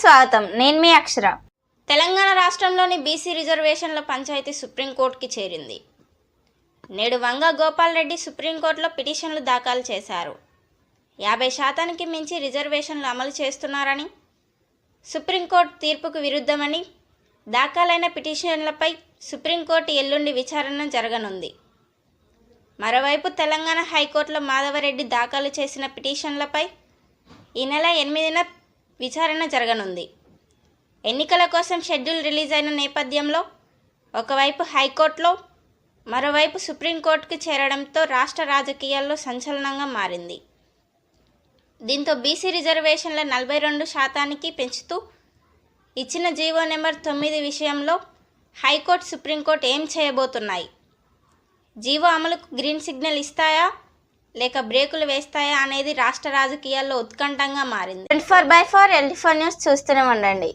స్వాగతం. నేను మీ అక్షర. తెలంగాణ రాష్ట్రంలోని బీసీ రిజర్వేషన్ల పంచాయతీ సుప్రీంకోర్టుకి చేరింది. నేడు వంగ గోపాల్ రెడ్డి సుప్రీంకోర్టులో పిటిషన్లు దాఖలు చేశారు. యాభై శాతానికి మించి రిజర్వేషన్లు అమలు చేస్తున్నారని సుప్రీంకోర్టు తీర్పుకు విరుద్ధమని దాఖలైన పిటిషన్లపై సుప్రీంకోర్టు ఎల్లుండి విచారణ జరగనుంది. మరోవైపు తెలంగాణ హైకోర్టులో మాధవరెడ్డి దాఖలు చేసిన పిటిషన్లపై ఈ నెల ఎనిమిదిన విచారణ జరగనుంది. ఎన్నికల కోసం షెడ్యూల్ రిలీజ్ అయిన నేపథ్యంలో ఒకవైపు హైకోర్టులో మరోవైపు సుప్రీంకోర్టుకు చేరడంతో రాష్ట్ర రాజకీయాల్లో సంచలనంగా మారింది. దీంతో బీసీ రిజర్వేషన్ల నలభై రెండు శాతానికి పెంచుతూ ఇచ్చిన జీవో నెంబర్ తొమ్మిది విషయంలో హైకోర్టు సుప్రీంకోర్టు ఏం చేయబోతున్నాయి? జీవో అమలుకు గ్రీన్ సిగ్నల్ ఇస్తాయా? లేక బ్రేకులు వేస్తాయా అనేది రాష్ట్ర రాజకీయాల్లో ఉత్కంఠంగా మారింది. ట్వంటీ ఫోర్ బై ఫోర్ ఎల్టీ ఫోర్ న్యూస్ చూస్తూనే ఉండండి.